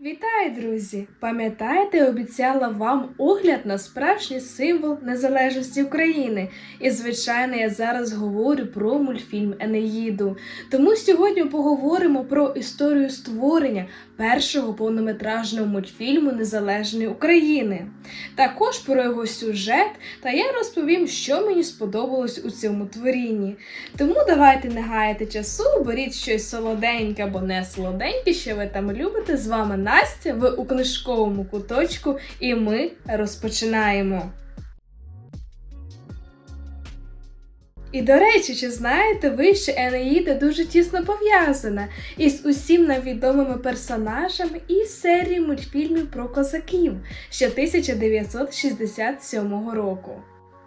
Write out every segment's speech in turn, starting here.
Вітаю, друзі! Пам'ятаєте, обіцяла вам огляд на справжній символ незалежності України. І, звичайно, я зараз говорю про мультфільм Енеїду. Тому сьогодні поговоримо про історію створення першого повнометражного мультфільму Незалежної України. Також про його сюжет, та я розповім, що мені сподобалось у цьому творінні. Тому давайте не гаяти часу, беріть щось солоденьке або не солоденьке, що ви там любите. З вами Настя, ви у книжковому куточку, і ми розпочинаємо. І до речі, чи знаєте ви, що Енеїда дуже тісно пов'язана із усім відомими персонажами із серії мультфільмів про козаків ще 1967 року.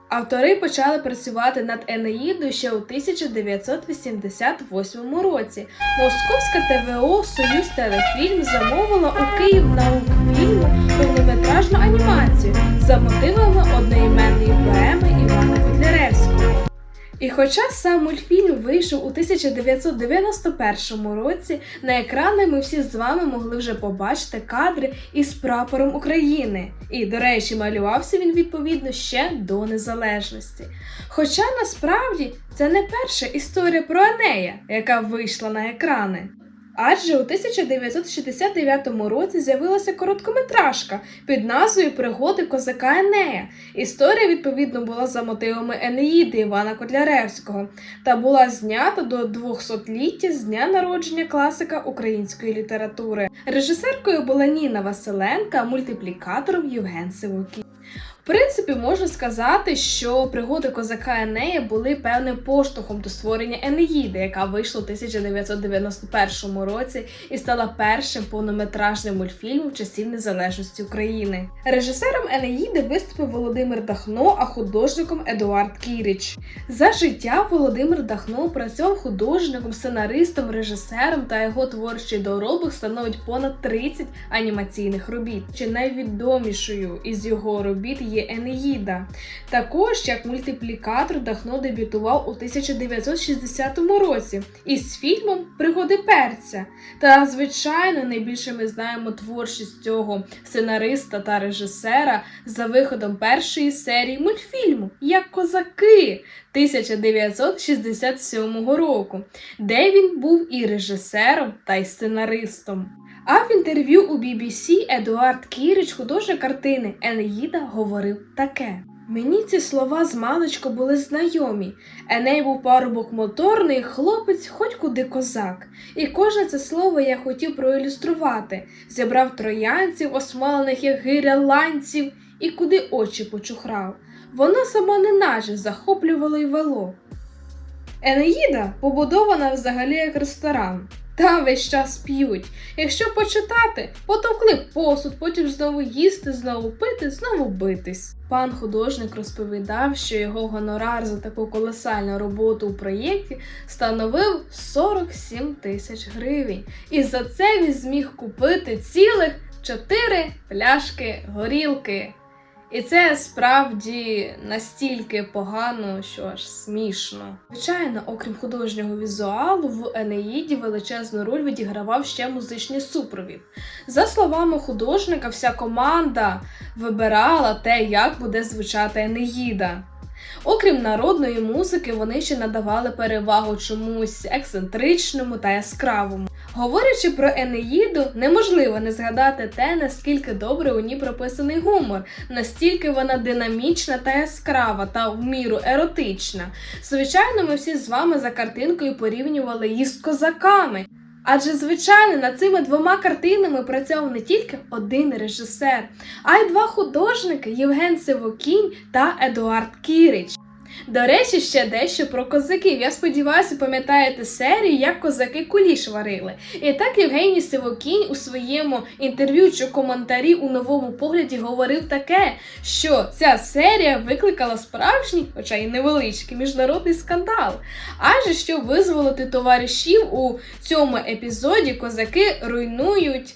Автори почали працювати над Енеїдою ще у 1988 році. Московська ТВО Союз Телефільм замовила у Київ наукфільму повнометражну анімацію за мотивами одноіменної поеми Івана Котляревського. І хоча сам мультфільм вийшов у 1991 році, на екрани ми всі з вами могли вже побачити кадри із прапором України. І, до речі, малювався він відповідно ще до незалежності. Хоча насправді це не перша історія про Енея, яка вийшла на екрани. Адже у 1969 році з'явилася короткометражка під назвою Пригоди козака Енея. Історія, відповідно, була за мотивами Енеїди Івана Котляревського та була знята до 200-ліття з дня народження класика української літератури. Режисеркою була Ніна Василенка, мультиплікатором Євген Сивокій. В принципі, можна сказати, що пригоди козака Енея були певним поштовхом до створення Енеїди, яка вийшла у 1991 році і стала першим повнометражним мультфільмом часів незалежності України. Режисером Енеїди виступив Володимир Дахно, а художником Едуард Кіріч. За життя Володимир Дахно працював художником, сценаристом, режисером та його творчий доробок становить понад 30 анімаційних робіт. Чи найвідомішою із його робіт є Енеїда. Також як мультиплікатор Дахно дебютував у 1960 році із фільмом Пригоди перця. Та, звичайно, найбільше ми знаємо творчість цього сценариста та режисера за виходом першої серії мультфільму як козаки 1967 року, де він був і режисером та й сценаристом. А в інтерв'ю у BBC Едуард Кіріч, художник картини Енеїда, говорив таке. Мені ці слова з маличку були знайомі. Еней був парубок моторний, хлопець, хоч куди козак. І кожне це слово я хотів проілюструвати. Зібрав троянців, осмалених, як гиря ланців, і куди очі почухрав. Воно само неначе захоплювало й вело. Енеїда побудована взагалі як ресторан. Та весь час п'ють. Якщо почитати, потовкли посуд, потім знову їсти, знову пити, знову битись. Пан художник розповідав, що його гонорар за таку колосальну роботу у проєкті становив 47 тисяч гривень. І за це він зміг купити цілих 4 пляшки горілки. І це справді настільки погано, що аж смішно. Звичайно, окрім художнього візуалу, в Енеїді величезну роль відігравав ще музичний супровід. За словами художника, вся команда вибирала те, як буде звучати Енеїда. Окрім народної музики, вони ще надавали перевагу чомусь ексцентричному та яскравому. Говорячи про Енеїду, неможливо не згадати те, наскільки добре у ній прописаний гумор, настільки вона динамічна та яскрава та в міру еротична. Звичайно, ми всі з вами за картинкою порівнювали її з козаками. Адже, звичайно, над цими двома картинами працював не тільки один режисер, а й два художники Євген Сивокінь та Едуард Кірич. До речі, ще дещо про козаків. Я сподіваюся, пам'ятаєте серію, як козаки куліш варили. І так Євгеній Сивокінь у своєму інтерв'ю чи коментарі у новому погляді говорив таке, що ця серія викликала справжній, хоча й невеличкий міжнародний скандал. Адже щоб визволити товаришів у цьому епізоді, козаки руйнують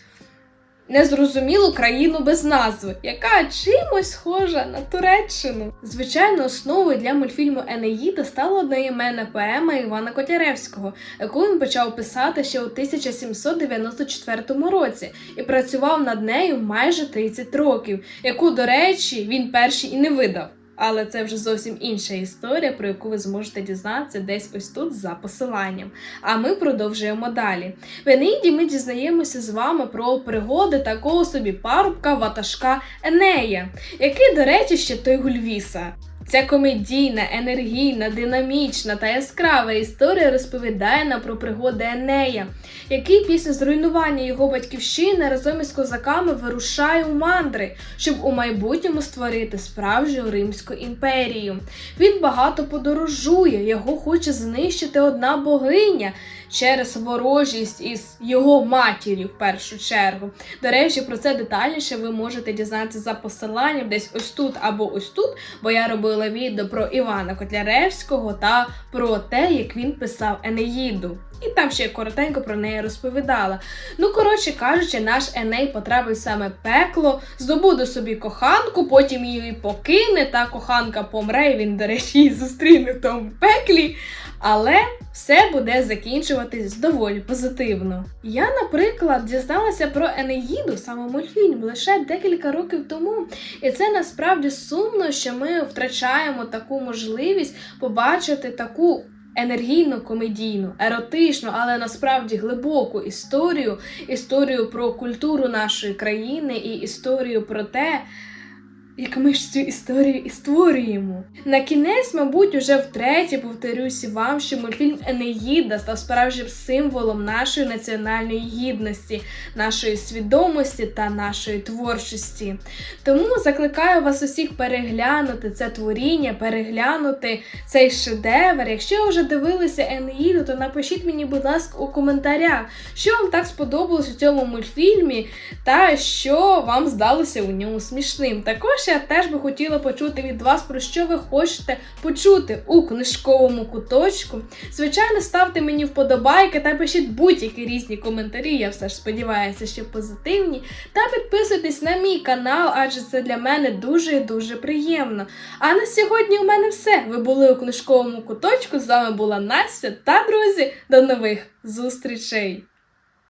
незрозумілу країну без назви, яка чимось схожа на Туреччину. Звичайно, основою для мультфільму Енеїда стала одноіменна поема Івана Котяревського, яку він почав писати ще у 1794 році і працював над нею майже 30 років, яку, до речі, він перший і не видав. Але це вже зовсім інша історія, про яку ви зможете дізнатися десь ось тут за посиланням. А ми продовжуємо далі. В Енеїді ми дізнаємося з вами про пригоди такого собі парубка ватажка Енея, який, до речі, ще той Гульвіса. Ця комедійна, енергійна, динамічна та яскрава історія розповідає нам про пригоди Енея, який після зруйнування його батьківщини разом із козаками вирушає у мандри, щоб у майбутньому створити справжню Римську імперію. Він багато подорожує, його хоче знищити одна богиня через ворожість із його матір'ю в першу чергу. До речі, про це детальніше ви можете дізнатися за посиланням десь ось тут або ось тут, бо я робила відео про Івана Котляревського та про те, як він писав Енеїду. І там ще коротенько про неї розповідала. Ну, коротше кажучи, наш Еней потрапив саме пекло, здобуде собі коханку, потім її покине, та коханка помре, і він, до речі, її зустріне в тому пеклі. Але все буде закінчуватись доволі позитивно. Я, наприклад, дізналася про Енеїду, саме мультфільм, лише декілька років тому. І це насправді сумно, що ми втрачаємо таку можливість побачити таку. Енергійну, комедійну, еротичну, але насправді глибоку історію, історію про культуру нашої країни і історію про те, як ми ж цю історію і створюємо. На кінець, мабуть, уже втретє повторюся вам, що мультфільм Енеїда став справжнім символом нашої національної гідності, нашої свідомості та нашої творчості. Тому закликаю вас усіх переглянути це творіння, переглянути цей шедевр. Якщо ви вже дивилися Енеїду, то напишіть мені, будь ласка, у коментарях, що вам так сподобалось у цьому мультфільмі, та що вам здалося у ньому смішним. Також я теж би хотіла почути від вас, про що ви хочете почути у книжковому куточку. Звичайно, ставте мені вподобайки та пишіть будь-які різні коментарі. Я все ж сподіваюся, що позитивні. Та підписуйтесь на мій канал, адже це для мене дуже і дуже приємно. А на сьогодні у мене все. Ви були у книжковому куточку. З вами була Настя та друзі. До нових зустрічей!